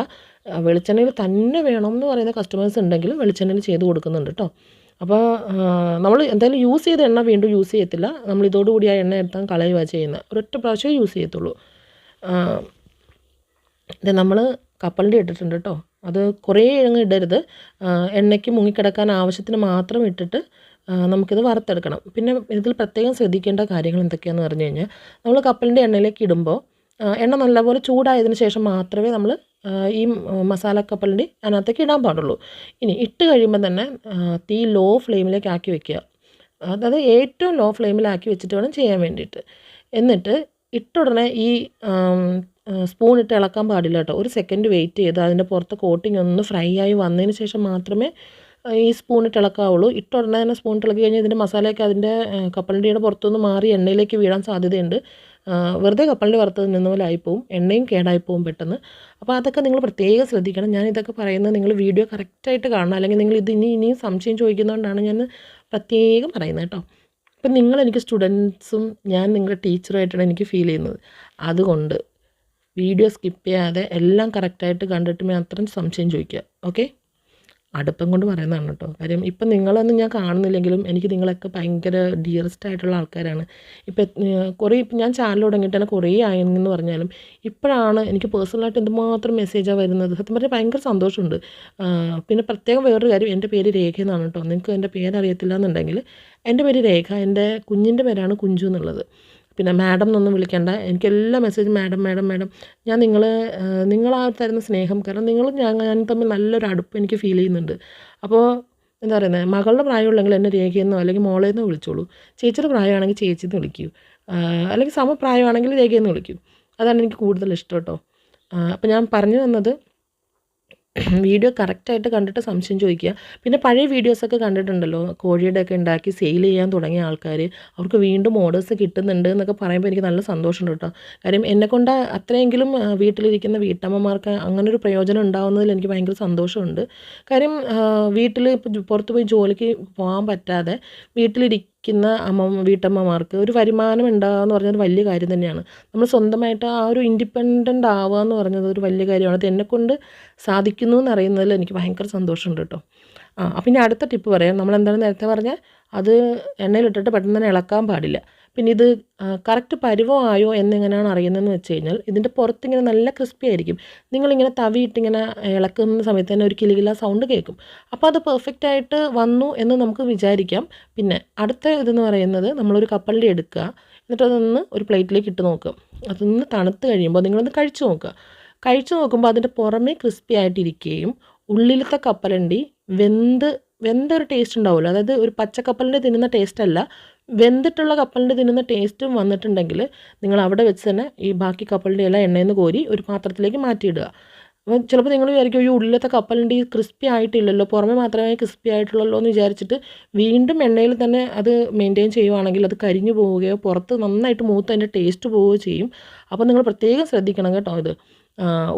വെളിച്ചെണ്ണയിൽ തന്നെ വേണം എന്ന് പറയുന്ന കസ്റ്റമേഴ്സ് ഉണ്ടെങ്കിൽ വെളിച്ചെണ്ണയിൽ ചെയ്ത് കൊടുക്കുന്നുണ്ട് കേട്ടോ അപ്പോൾ നമ്മൾ എന്തായാലും യൂസ് ചെയ്ത എണ്ണ വീണ്ടും യൂസ് ചെയ്യത്തില്ല. നമ്മൾ ഇതോടുകൂടി ആ എണ്ണ എടുത്താൽ കളയുക ചെയ്യുന്നത്. ഒരൊറ്റ പ്രാവശ്യമേ യൂസ് ചെയ്യത്തുള്ളൂ. ഇത് നമ്മൾ കപ്പലിന്റെ ഇട്ടിട്ടുണ്ട് കേട്ടോ. അത് കുറേ അങ്ങ് ഇടരുത്. എണ്ണയ്ക്ക് മുങ്ങിക്കിടക്കാൻ ആവശ്യത്തിന് മാത്രം ഇട്ടിട്ട് നമുക്കിത് വറുത്തെടുക്കണം. പിന്നെ ഇതിൽ പ്രത്യേകം ശ്രദ്ധിക്കേണ്ട കാര്യങ്ങൾ എന്തൊക്കെയാണെന്ന് പറഞ്ഞു കഴിഞ്ഞാൽ നമ്മൾ കപ്പലിന്റെ എണ്ണയിലേക്ക് ഇടുമ്പോൾ എണ്ണ നല്ലപോലെ ചൂടായതിന് ശേഷം മാത്രമേ നമ്മൾ ഈ മസാല കപ്പലിന്റെ അതിനകത്തേക്ക് ഇടാൻ പാടുള്ളൂ. ഇനി ഇട്ട് കഴിയുമ്പോൾ തന്നെ തീ ലോ ഫ്ലെയിമിലേക്ക് ആക്കി വെക്കുക. അതായത് ഏറ്റവും ലോ ഫ്ലെയിമിലാക്കി വെച്ചിട്ട് വേണം ചെയ്യാൻ വേണ്ടിയിട്ട്. എന്നിട്ട് ഇട്ടുടനെ ഈ സ്പൂൺ ഇട്ട് ഇളക്കാൻ പാടില്ല കേട്ടോ. ഒരു സെക്കൻഡ് വെയിറ്റ് ചെയ്ത് അതിന്റെ പുറത്ത് കോട്ടിങ് ഒന്ന് ഫ്രൈ ആയി വന്നതിന് ശേഷം മാത്രമേ ഈ സ്പൂൺ ഇട്ട് ഇളക്കാവുള്ളൂ. ഇട്ട ഉടനെ തന്നെ സ്പൂൺ ഇളക്കി കഴിഞ്ഞാൽ ഇതിന്റെ മസാലയൊക്കെ അതിന്റെ കപ്പലിന്റെ പുറത്തുനിന്ന് മാറി എണ്ണയിലേക്ക് വീഴാൻ സാധ്യതയുണ്ട്. വെറുതെ കപ്പലിന്റെ വറുത്തത് നിന്ന പോലെ ആയിപ്പോവും എണ്ണയും കേടായിപ്പോവും പെട്ടെന്ന്. അപ്പോൾ അതൊക്കെ നിങ്ങൾ പ്രത്യേകം ശ്രദ്ധിക്കണം. ഞാൻ ഇതൊക്കെ പറയുന്നത് നിങ്ങൾ വീഡിയോ കറക്റ്റായിട്ട് കാണണം. അല്ലെങ്കിൽ നിങ്ങൾ ഇത് ഇനി ഇനിയും സംശയം ചോദിക്കുന്നതുകൊണ്ടാണ് ഞാൻ പ്രത്യേകം പറയുന്നത് കേട്ടോ. ഇപ്പം നിങ്ങൾ എനിക്ക് സ്റ്റുഡൻസും ഞാൻ നിങ്ങളുടെ ടീച്ചറുമായിട്ടാണ് എനിക്ക് ഫീൽ ചെയ്യുന്നത്. അതുകൊണ്ട് വീഡിയോ സ്കിപ്പ് ചെയ്യാതെ എല്ലാം കറക്റ്റായിട്ട് കണ്ടിട്ട് മാത്രം സംശയം ചോദിക്കുക. ഓക്കെ? അടുപ്പം കൊണ്ട് പറയുന്നതാണ് കേട്ടോ. കാര്യം ഇപ്പം നിങ്ങളൊന്നും ഞാൻ കാണുന്നില്ലെങ്കിലും എനിക്ക് നിങ്ങളൊക്കെ ഭയങ്കര ഡിയറസ്റ്റ് ആയിട്ടുള്ള ആൾക്കാരാണ്. ഇപ്പം കുറേ ഇപ്പം ഞാൻ ചാനൽ തുടങ്ങിയിട്ട് തന്നെ കുറേ ആയെന്ന് പറഞ്ഞാലും ഇപ്പോഴാണ് എനിക്ക് പേഴ്സണലായിട്ട് എന്തുമാത്രം മെസ്സേജാണ് വരുന്നത്. സത്യം പറഞ്ഞാൽ ഭയങ്കര സന്തോഷമുണ്ട്. പിന്നെ പ്രത്യേകം വേറൊരു കാര്യം എന്റെ പേര് രേഖ എന്നാണ് കേട്ടോ. നിങ്ങൾക്ക് എന്റെ പേരറിയത്തില്ല എന്നുണ്ടെങ്കിൽ എന്റെ പേര് രേഖ എന്റെ കുഞ്ഞിന്റെ പേരാണ് കുഞ്ചു എന്നുള്ളത്. പിന്നെ മാഡം എന്നൊന്നും വിളിക്കേണ്ട. എനിക്ക് എല്ലാ മെസ്സേജും മാഡം മാഡം മാഡം. ഞാൻ നിങ്ങൾ നിങ്ങൾ ആ തരുന്ന സ്നേഹം. കാരണം നിങ്ങൾ ഞാൻ ഞാൻ തമ്മിൽ നല്ലൊരു അടുപ്പ് എനിക്ക് ഫീൽ ചെയ്യുന്നുണ്ട്. അപ്പോൾ എന്താ പറയുന്നത് മകളുടെ പ്രായമുള്ളെങ്കിൽ എന്നെ രേഖയെന്നോ അല്ലെങ്കിൽ മോളേന്നോ വിളിച്ചോളൂ. ചേച്ചിയുടെ പ്രായമാണെങ്കിൽ ചേച്ചിന്ന് വിളിക്കൂ. അല്ലെങ്കിൽ സമപ്രായമാണെങ്കിൽ രേഖയെന്ന് വിളിക്കൂ. അതാണ് എനിക്ക് കൂടുതൽ ഇഷ്ടം കേട്ടോ. അപ്പോൾ ഞാൻ പറഞ്ഞു തന്നത് വീഡിയോ കറക്റ്റായിട്ട് കണ്ടിട്ട് സംശയം ചോദിക്കുക. പിന്നെ പഴയ വീഡിയോസൊക്കെ കണ്ടിട്ടുണ്ടല്ലോ. കോഴിയുടെ ഒക്കെ ഉണ്ടാക്കി സെയിൽ ചെയ്യാൻ തുടങ്ങിയ ആൾക്കാർ അവർക്ക് വീണ്ടും ഓർഡേഴ്സ് കിട്ടുന്നുണ്ട് എന്നൊക്കെ പറയുമ്പോൾ എനിക്ക് നല്ല സന്തോഷമുണ്ട് കേട്ടോ. കാര്യം എന്നെക്കൊണ്ട് അത്രയെങ്കിലും വീട്ടിലിരിക്കുന്ന വീട്ടമ്മമാർക്ക് അങ്ങനൊരു പ്രയോജനം ഉണ്ടാവുന്നതിൽ എനിക്ക് ഭയങ്കര സന്തോഷമുണ്ട്. കാര്യം വീട്ടിൽ പുറത്ത് പോയി ജോലിക്ക് പോകാൻ പറ്റാതെ വീട്ടിലിരിക്കുന്ന അമ്മ വീട്ടമ്മമാർക്ക് ഒരു വരുമാനം ഉണ്ടാകുക എന്ന് പറഞ്ഞാൽ വലിയ കാര്യം തന്നെയാണ്. നമ്മൾ സ്വന്തമായിട്ട് ആ ഒരു ഇൻഡിപെൻഡന്റ് ആവുക എന്ന് പറഞ്ഞത് ഒരു വലിയ കാര്യമാണ്. അത് എന്നെക്കൊണ്ട് സാധിക്കുന്നു എന്നറിയുന്നതിൽ എനിക്ക് ഭയങ്കര സന്തോഷമുണ്ട് കേട്ടോ. ആ ഇനി അടുത്ത ടിപ്പ് പറയാം. നമ്മൾ എന്താണ് നേരത്തെ പറഞ്ഞാൽ അത് എണ്ണയിലിട്ടിട്ട് പെട്ടെന്ന് തന്നെ ഇളക്കാൻ പാടില്ല. പിന്നെ ഇത് കറക്റ്റ് പരുവമായോ എന്നെങ്ങനെയാണ് അറിയുന്നതെന്ന് വെച്ച് കഴിഞ്ഞാൽ ഇതിന്റെ പുറത്തിങ്ങനെ നല്ല ക്രിസ്പി ആയിരിക്കും. നിങ്ങളിങ്ങനെ തവിയിട്ടിങ്ങനെ ഇളക്കുന്ന സമയത്ത് തന്നെ ഒരു കിലുകില സൗണ്ട് കേൾക്കും. അപ്പോൾ അത് പെർഫെക്റ്റ് ആയിട്ട് വന്നു എന്ന് നമുക്ക് വിചാരിക്കാം. പിന്നെ അടുത്ത ഇതെന്ന് പറയുന്നത് നമ്മളൊരു കപ്പലിന്റെ എടുക്കുക. എന്നിട്ട് അതൊന്ന് ഒരു പ്ലേറ്റിലേക്ക് ഇട്ട് നോക്കുക. അതൊന്ന് തണുത്ത് കഴിയുമ്പോൾ നിങ്ങളൊന്ന് കഴിച്ചു നോക്കുക. കഴിച്ചു നോക്കുമ്പോൾ അതിന്റെ പുറമേ ക്രിസ്പി ആയിട്ടിരിക്കുകയും ഉള്ളിലത്തെ കപ്പലണ്ടി വെന്ത് വെന്തൊരു ടേസ്റ്റ് ഉണ്ടാവുമല്ലോ. അതായത് ഒരു പച്ചക്കപ്പലിന്റെ തിന്നുന്ന ടേസ്റ്റ് അല്ല. വെന്തിട്ടുള്ള കപ്പലിന്റെ തിന്നുന്ന ടേസ്റ്റും വന്നിട്ടുണ്ടെങ്കിൽ നിങ്ങൾ അവിടെ വെച്ച് തന്നെ ഈ ബാക്കി കപ്പലിന്റെ എല്ലാം എണ്ണയിൽ നിന്ന് കോരി ഒരു പാത്രത്തിലേക്ക് മാറ്റിയിടുക. അപ്പം ചിലപ്പോൾ നിങ്ങൾ വിചാരിക്കും ഈ ഉള്ളിലത്തെ കപ്പലിന്റെ ഈ ക്രിസ്പി ആയിട്ടില്ലല്ലോ പുറമെ മാത്രമേ ക്രിസ്പി ആയിട്ടുള്ളല്ലോ എന്ന് വിചാരിച്ചിട്ട് വീണ്ടും എണ്ണയിൽ തന്നെ അത് മെയിന്റെയിൻ ചെയ്യുവാണെങ്കിൽ അത് കരിഞ്ഞു പോവുകയോ പുറത്ത് നന്നായിട്ട് മൂത്ത് അതിന്റെ ടേസ്റ്റ് പോവുകയോ ചെയ്യും. അപ്പോൾ നിങ്ങൾ പ്രത്യേകം ശ്രദ്ധിക്കണം കേട്ടോ ഇത്.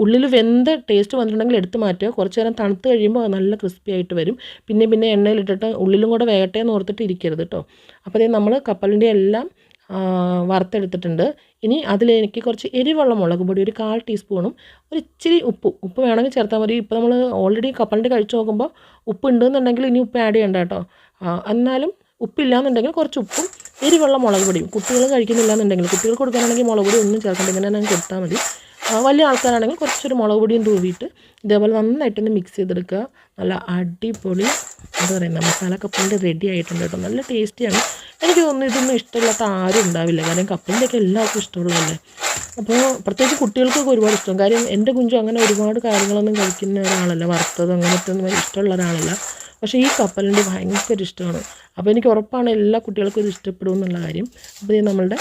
ഉള്ളിൽ വെന്ത ടേസ്റ്റ് വന്നിട്ടുണ്ടെങ്കിൽ എടുത്ത് മാറ്റുക. കുറച്ച് നേരം തണുത്ത് കഴിയുമ്പോൾ നല്ല ക്രിസ്പി ആയിട്ട് വരും. പിന്നെ പിന്നെ എണ്ണയിലിട്ടിട്ട് ഉള്ളിലും കൂടെ വേകട്ടെ എന്ന് ഓർത്തിട്ട് ഇരിക്കരുത് കേട്ടോ അപ്പോൾ നമ്മൾ കപ്പലിന്റെ എല്ലാം വറുത്തെടുത്തിട്ടുണ്ട്. ഇനി അതിലേക്ക് കുറച്ച് എരിവുള്ള മുളക് പൊടി ഒരു കാൽ ടീസ്പൂണും ഒരു ഇച്ചിരി ഉപ്പ്. ഉപ്പ് വേണമെങ്കിൽ ചേർത്താൽ മതി. ഇപ്പോൾ നമ്മൾ ഓൾറെഡി കപ്പലിന്റെ കഴിച്ച് നോക്കുമ്പോൾ ഉപ്പ് ഉണ്ടെന്നുണ്ടെങ്കിൽ ഇനി ഉപ്പ് ആഡ് ചെയ്യണ്ട കേട്ടോ എന്നാലും ഉപ്പില്ലാന്നുണ്ടെങ്കിൽ കുറച്ച് ഉപ്പും എരിവുള്ള മുളക് പൊടിയും. കുട്ടികൾ കഴിക്കുന്നില്ല എന്നുണ്ടെങ്കിൽ കുട്ടികൾ കൊടുക്കാനാണെങ്കിൽ മുളക് പൊടി ഒന്നും ചേർക്കണ്ട. ഇങ്ങനെ തന്നെ കൊടുത്താൽ മതി. വലിയ ആൾക്കാരാണെങ്കിൽ കുറച്ചൊരു മുളക് പൊടിയും തൂവിയിട്ട് ഇതേപോലെ നന്നായിട്ടൊന്ന് മിക്സ് ചെയ്തെടുക്കുക. നല്ല അടിപൊളി എന്താ പറയുക മസാല കപ്പലിന്റെ റെഡി ആയിട്ടുണ്ട് കേട്ടോ. നല്ല ടേസ്റ്റിയാണ് എനിക്ക് തോന്നുന്നു ഇതൊന്നും ഇഷ്ടമില്ലാത്ത ആരും ഉണ്ടാവില്ല. കാരണം കപ്പലിന്റെയൊക്കെ എല്ലാവർക്കും ഇഷ്ടമുള്ളതല്ലേ. അപ്പോൾ പ്രത്യേകിച്ച് കുട്ടികൾക്കൊക്കെ ഒരുപാട് ഇഷ്ടം. കാര്യം എന്റെ കുഞ്ചു അങ്ങനെ ഒരുപാട് കാര്യങ്ങളൊന്നും കഴിക്കുന്ന ഒരാളല്ല. വറുത്തത് അങ്ങനത്തെ ഒന്നും ഇഷ്ടമുള്ള ഒരാളല്ല. പക്ഷേ ഈ കപ്പലിന്റെ ഭയങ്കര ഇഷ്ടമാണ്. അപ്പോൾ എനിക്ക് ഉറപ്പാണ് എല്ലാ കുട്ടികൾക്കും ഇത് ഇഷ്ടപ്പെടും എന്നുള്ള കാര്യം. അപ്പോൾ ഇത് നമ്മളുടെ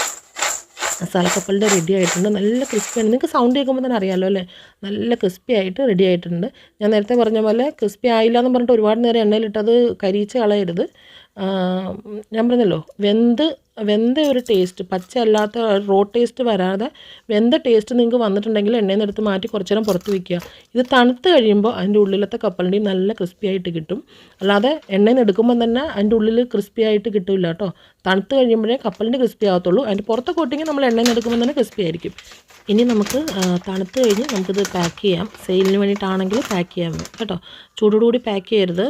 മസാലക്കപ്പലിന്റെ റെഡി ആയിട്ടുണ്ട്. നല്ല ക്രിസ്പിയാണ് നിങ്ങൾക്ക് സൗണ്ട് കേൾക്കുമ്പോൾ തന്നെ അറിയാമല്ലോ അല്ലേ? നല്ല ക്രിസ്പി ആയിട്ട് റെഡി ആയിട്ടുണ്ട്. ഞാൻ നേരത്തെ പറഞ്ഞ പോലെ ക്രിസ്പി ആയില്ല എന്ന് പറഞ്ഞിട്ട് ഒരുപാട് നേരം എണ്ണയിലിട്ടത് കരിയിച്ച് കളയരുത്. ഞാൻ പറഞ്ഞല്ലോ വെന്ത് വെന്ത ഒരു ടേസ്റ്റ് പച്ച അല്ലാത്ത റോ ടേസ്റ്റ് വരാതെ വെന്ത ടേസ്റ്റ് നിങ്ങൾക്ക് വന്നിട്ടുണ്ടെങ്കിൽ എണ്ണയിൽ നിന്ന് എടുത്ത് മാറ്റി കുറച്ച് നേരം പുറത്ത് വയ്ക്കുക ഇത് തണുത്ത് കഴിയുമ്പോൾ അതിന്റെ ഉള്ളിലത്തെ കപ്പലണ്ടി നല്ല ക്രിസ്പി ആയിട്ട് കിട്ടും. അല്ലാതെ എണ്ണയിൽ നിന്ന് എടുക്കുമ്പോൾ തന്നെ അതിന്റെ ഉള്ളിൽ ക്രിസ്പി ആയിട്ട് കിട്ടില്ല കേട്ടോ. തണുത്ത് കഴിയുമ്പോഴേ കപ്പലിന്റെ ക്രിസ്പി ആകത്തുള്ളൂ. അതിന്റെ പുറത്തെ കോട്ടിങ് നമ്മൾ എണ്ണയിൽ നിന്ന് എടുക്കുമ്പോൾ തന്നെ ക്രിസ്പി ആയിരിക്കും. ഇനി നമുക്ക് തണുത്ത് കഴിഞ്ഞ് നമുക്കിത് പാക്ക് ചെയ്യാം. സെയിലിന് വേണ്ടിയിട്ടാണെങ്കിൽ പാക്ക് ചെയ്യാം. കേട്ടോ? ചൂടോടുകൂടി പാക്ക് ചെയ്യരുത്.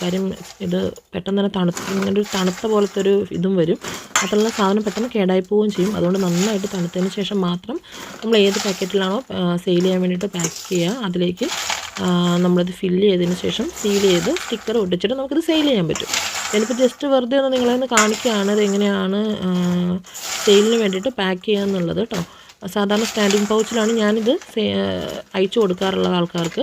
കാര്യം ഇത് പെട്ടെന്ന് തന്നെ തണുത്ത് ഇങ്ങനെ ഒരു തണുത്ത പോലത്തെ ഒരു ഇതും വരും. അതുള്ള സാധനം പെട്ടെന്ന് കേടായി പോവുകയും ചെയ്യും. അതുകൊണ്ട് നന്നായിട്ട് തണുത്തതിന് ശേഷം മാത്രം നമ്മൾ ഏത് പാക്കറ്റിലാണോ സെയിൽ ചെയ്യാൻ വേണ്ടിയിട്ട് പാക്ക് ചെയ്യുക. അതിലേക്ക് നമ്മളിത് ഫില്ല് ചെയ്തതിന് ശേഷം സീൽ ചെയ്ത് സ്റ്റിക്കർ ഒട്ടിച്ചിട്ട് നമുക്കിത് സെയിൽ ചെയ്യാൻ പറ്റും. ഞാനിപ്പോൾ ജസ്റ്റ് വെറുതെ ഒന്ന് നിങ്ങളെ ഒന്ന് കാണിക്കുകയാണ് ഇത് എങ്ങനെയാണ് സെയിലിന് വേണ്ടിയിട്ട് പാക്ക് ചെയ്യുക എന്നുള്ളത് കേട്ടോ. സാധാരണ സ്റ്റാൻഡിങ് പൗച്ചിലാണ് ഞാനിത് അയച്ചു കൊടുക്കാറുള്ളത് ആൾക്കാർക്ക്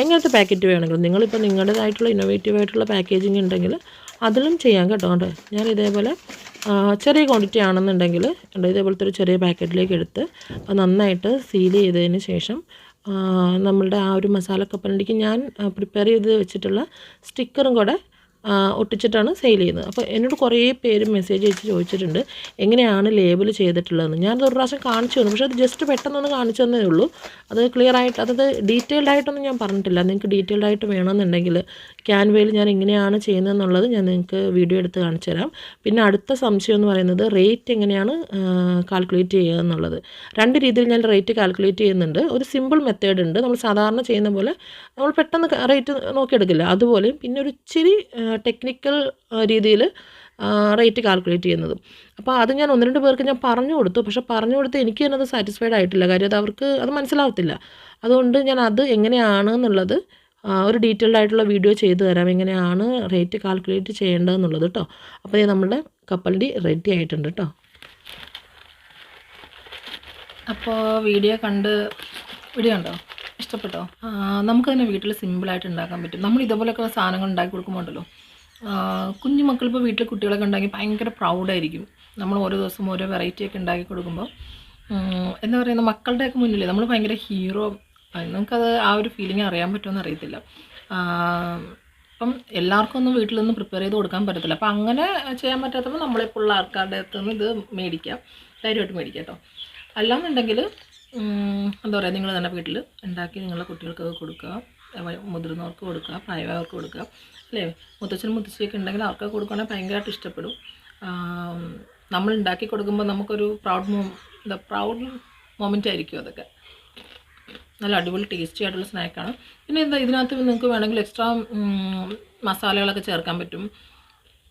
എങ്ങനത്തെ പാക്കറ്റ് വേണമെങ്കിലും. നിങ്ങളിപ്പോൾ നിങ്ങളുടേതായിട്ടുള്ള ഇന്നോവേറ്റീവ് ആയിട്ടുള്ള പാക്കേജിങ് ഉണ്ടെങ്കിൽ അതിലും ചെയ്യാം കേട്ടോ. ഉണ്ട് ഞാൻ ഇതേപോലെ ചെറിയ ക്വാണ്ടിറ്റി ആണെന്നുണ്ടെങ്കിൽ ഇതേപോലത്തെ ഒരു ചെറിയ പാക്കറ്റിലേക്ക് എടുത്ത് നന്നായിട്ട് സീൽ ചെയ്തതിന് ശേഷം നമ്മളുടെ ആ ഒരു മസാല കപ്പലണ്ടിക്ക് ഞാൻ പ്രിപ്പയർ ചെയ്ത് വെച്ചിട്ടുള്ള സ്റ്റിക്കറും കൂടെ ഒട്ടിച്ചിട്ടാണ് സെയിൽ ചെയ്യുന്നത്. അപ്പോൾ എന്നോട് കുറേ പേര് മെസ്സേജ് അയച്ച് ചോദിച്ചിട്ടുണ്ട് എങ്ങനെയാണ് ലേബൽ ചെയ്തിട്ടുള്ളതെന്ന്. ഞാനത് ഒരു പ്രാവശ്യം കാണിച്ചു തന്നു. പക്ഷേ അത് ജസ്റ്റ് പെട്ടെന്നൊന്ന് കാണിച്ചു തന്നേ ഉള്ളൂ. അത് ക്ലിയർ ആയിട്ട് അതായത് ഡീറ്റെയിൽഡ് ആയിട്ടൊന്നും ഞാൻ പറഞ്ഞിട്ടില്ല. നിങ്ങൾക്ക് ഡീറ്റെയിൽഡ് ആയിട്ട് വേണമെന്നുണ്ടെങ്കിൽ ക്യാൻവയിൽ ഞാൻ എങ്ങനെയാണ് ചെയ്യുന്നതെന്നുള്ളത് ഞാൻ നിങ്ങൾക്ക് വീഡിയോ എടുത്ത് കാണിച്ചു തരാം. പിന്നെ അടുത്ത സംശയം എന്ന് പറയുന്നത് റേറ്റ് എങ്ങനെയാണ് കാൽക്കുലേറ്റ് ചെയ്യുക എന്നുള്ളത്. രണ്ട് രീതിയിൽ ഞാൻ റേറ്റ് കാൽക്കുലേറ്റ് ചെയ്യുന്നുണ്ട്. ഒരു സിമ്പിൾ മെത്തേഡ് ഉണ്ട്. നമ്മൾ സാധാരണ ചെയ്യുന്ന പോലെ നമ്മൾ പെട്ടെന്ന് റേറ്റ് നോക്കിയെടുക്കില്ല. അതുപോലെ പിന്നെ ഒരു ഇച്ചിരി ടെക്നിക്കൽ രീതിയിൽ റേറ്റ് കാൽക്കുലേറ്റ് ചെയ്യുന്നത്. അപ്പോൾ അത് ഞാൻ ഒന്ന് രണ്ട് പേർക്ക് ഞാൻ പറഞ്ഞു കൊടുത്തു. പക്ഷേ പറഞ്ഞു കൊടുത്ത് എനിക്ക് തന്നെ അത് സാറ്റിസ്ഫൈഡ് ആയിട്ടില്ല. കാര്യം അത് അവർക്ക് അത് മനസ്സിലാവത്തില്ല. അതുകൊണ്ട് ഞാൻ അത് എങ്ങനെയാണ് എന്നുള്ളത് ഒരു ഡീറ്റെയിൽഡ് ആയിട്ടുള്ള വീഡിയോ ചെയ്തു തരാം. എങ്ങനെയാണ് റേറ്റ് കാൽക്കുലേറ്റ് ചെയ്യേണ്ടതെന്നുള്ളത് കേട്ടോ അപ്പോൾ ഇത് നമ്മുടെ കപ്പലിന്റെ റെഡി ആയിട്ടുണ്ട് കേട്ടോ അപ്പോൾ വീഡിയോ കണ്ട് വീഡിയോ ഉണ്ടോ ഇഷ്ടപ്പെട്ടോ? നമുക്ക് തന്നെ വീട്ടിൽ സിമ്പിളായിട്ട് ഉണ്ടാക്കാൻ പറ്റും. നമ്മൾ ഇതുപോലെയൊക്കെ സാധനങ്ങൾ ഉണ്ടാക്കി കൊടുക്കുമ്പോണ്ടല്ലോ കുഞ്ഞു മക്കൾ ഇപ്പോൾ വീട്ടിൽ കുട്ടികളൊക്കെ ഉണ്ടാക്കി ഭയങ്കര പ്രൗഡായിരിക്കും നമ്മൾ ഓരോ ദിവസം ഓരോ വെറൈറ്റിയൊക്കെ ഉണ്ടാക്കി കൊടുക്കുമ്പോൾ എന്താ പറയുക മക്കളുടെയൊക്കെ മുന്നിലേ നമ്മൾ ഭയങ്കര ഹീറോ നമുക്കത് ആ ഒരു ഫീലിംഗ് അറിയാൻ പറ്റുമെന്ന് അറിയത്തില്ല. അപ്പം എല്ലാവർക്കും ഒന്നും വീട്ടിലൊന്നും പ്രിപ്പയർ ചെയ്ത് കൊടുക്കാൻ പറ്റത്തില്ല. അപ്പം അങ്ങനെ ചെയ്യാൻ പറ്റാത്തപ്പോൾ നമ്മളെപ്പോഴുള്ള ആൾക്കാരുടെ അടുത്ത് നിന്ന് ഇത് മേടിക്കാം. ധൈര്യമായിട്ട് മേടിക്കാം കേട്ടോ അല്ലാന്നുണ്ടെങ്കിൽ എന്താ പറയുക നിങ്ങൾ തന്നെ വീട്ടിൽ ഉണ്ടാക്കി നിങ്ങളുടെ കുട്ടികൾക്കൊക്കെ കൊടുക്കുക. മുതിർന്നവർക്ക് കൊടുക്കുക പ്രായമായവർക്ക് കൊടുക്കുക. അല്ലേ? മുത്തച്ഛനും മുത്തശ്ശിയൊക്കെ ഉണ്ടെങ്കിൽ അവർക്ക് കൊടുക്കുകയാണെങ്കിൽ ഭയങ്കരമായിട്ട് ഇഷ്ടപ്പെടും. നമ്മൾ ഉണ്ടാക്കി കൊടുക്കുമ്പോൾ നമുക്കൊരു പ്രൗഡ് മോ എന്താ പ്രൗഡ് മൊമെന്റ് ആയിരിക്കും അതൊക്കെ. നല്ല അടിപൊളി ടേസ്റ്റി ആയിട്ടുള്ള സ്നാക്കാണ് പിന്നെ എന്താ ഇതിനകത്ത് നിങ്ങൾക്ക് വേണമെങ്കിൽ എക്സ്ട്രാ മസാലകളൊക്കെ ചേർക്കാൻ പറ്റും.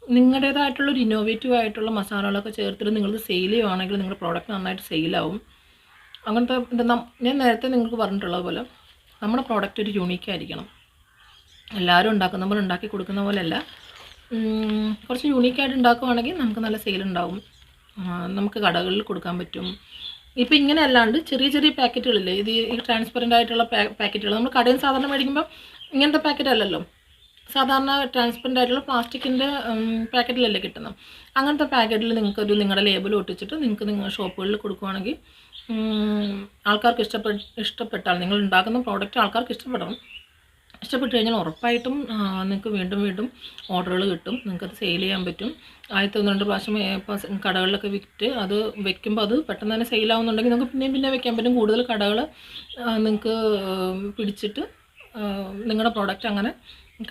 നിങ്ങളുടേതായിട്ടുള്ള ഒരു ഇന്നോവേറ്റീവ് ആയിട്ടുള്ള മസാലകളൊക്കെ ചേർത്തിട്ട് നിങ്ങൾ സെയിൽ ചെയ്യുവാണെങ്കിൽ നിങ്ങളുടെ പ്രോഡക്റ്റ് നന്നായിട്ട് സെയിലാവും അങ്ങനത്തെ ഞാൻ നേരത്തെ നിങ്ങൾക്ക് പറഞ്ഞിട്ടുള്ളത് പോലെ നമ്മുടെ പ്രോഡക്റ്റ് ഒരു യൂണീക്ക് ആയിരിക്കണം. എല്ലാവരും ഉണ്ടാക്കുന്ന പോലെ ഉണ്ടാക്കി കൊടുക്കുന്ന പോലെയല്ല. കുറച്ച് യൂണീക്കായിട്ട് ഉണ്ടാക്കുവാണെങ്കിൽ നമുക്ക് നല്ല സെയിൽ ഉണ്ടാവും. നമുക്ക് കടകളിൽ കൊടുക്കാൻ പറ്റും. ഇപ്പം ഇങ്ങനെ അല്ലാണ്ട് ചെറിയ ചെറിയ പാക്കറ്റുകളില്ലേ? ഇത് ഈ ട്രാൻസ്പെറന്റ് ആയിട്ടുള്ള പാക്കറ്റുകൾ. നമ്മൾ കടയിൽ സാധാരണ മേടിക്കുമ്പോൾ ഇങ്ങനത്തെ പാക്കറ്റ് അല്ലല്ലോ. സാധാരണ ട്രാൻസ്പെറന്റ് ആയിട്ടുള്ള പ്ലാസ്റ്റിക്കിന്റെ പാക്കറ്റിലല്ലേ കിട്ടുന്നത്. അങ്ങനത്തെ പാക്കറ്റിൽ നിങ്ങൾക്കൊരു നിങ്ങളുടെ ലേബിൾ ഒട്ടിച്ചിട്ട് നിങ്ങൾക്ക് നിങ്ങൾ ഷോപ്പുകളിൽ കൊടുക്കുവാണെങ്കിൽ ആൾക്കാർക്ക് ഇഷ്ടപ്പെട്ട് ഇഷ്ടപ്പെട്ടാൽ നിങ്ങൾ ഉണ്ടാക്കുന്ന പ്രോഡക്റ്റ് ആൾക്കാർക്ക് ഇഷ്ടപ്പെടണം. ഇഷ്ടപ്പെട്ട് കഴിഞ്ഞാൽ ഉറപ്പായിട്ടും നിങ്ങൾക്ക് വീണ്ടും വീണ്ടും ഓർഡറുകൾ കിട്ടും. നിങ്ങൾക്കത് സെയിൽ ചെയ്യാൻ പറ്റും. ആദ്യത്തെ ഒന്ന് രണ്ട് പ്രാവശ്യം ഇപ്പം കടകളിലൊക്കെ വിറ്റ് അത് വെക്കുമ്പോൾ അത് പെട്ടെന്ന് തന്നെ സെയിൽ ആവുന്നുണ്ടെങ്കിൽ നിങ്ങൾക്ക് പിന്നെയും പിന്നെ വെക്കാൻ പറ്റും. കൂടുതൽ കടകൾ നിങ്ങൾക്ക് പിടിച്ചിട്ട് നിങ്ങളുടെ പ്രോഡക്റ്റ് അങ്ങനെ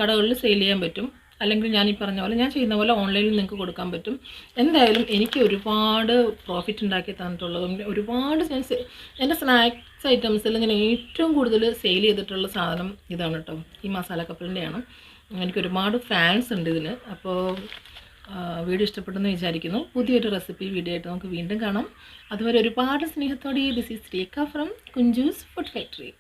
കടകളിൽ സെയിൽ ചെയ്യാൻ പറ്റും. അല്ലെങ്കിൽ ഞാൻ ഈ പറഞ്ഞ പോലെ ഞാൻ ചെയ്യുന്ന പോലെ ഓൺലൈനിൽ നിങ്ങൾക്ക് കൊടുക്കാൻ പറ്റും. എന്തായാലും എനിക്ക് ഒരുപാട് പ്രോഫിറ്റ് ഉണ്ടാക്കി തന്നിട്ടുള്ളതും ഒരുപാട് ഞാൻ എന്റെ സ്നാക്സ് ഐറ്റംസിൽ ഞാൻ ഏറ്റവും കൂടുതൽ സെയിൽ ചെയ്തിട്ടുള്ള സാധനം ഇതാണ് കേട്ടോ ഈ മസാല കപ്പലിന്റെയാണ് എനിക്ക് ഒരുപാട് ഫാൻസ് ഉണ്ട് ഇതിന്. അപ്പോൾ വീഡിയോ ഇഷ്ടപ്പെട്ടെന്ന് വിചാരിക്കുന്നു. പുതിയൊരു റെസിപ്പി വീഡിയോ ആയിട്ട് നമുക്ക് വീണ്ടും കാണാം. അതുവരെ ഒരുപാട് സ്നേഹത്തോടെ this is Sreeka from Kunjus food factory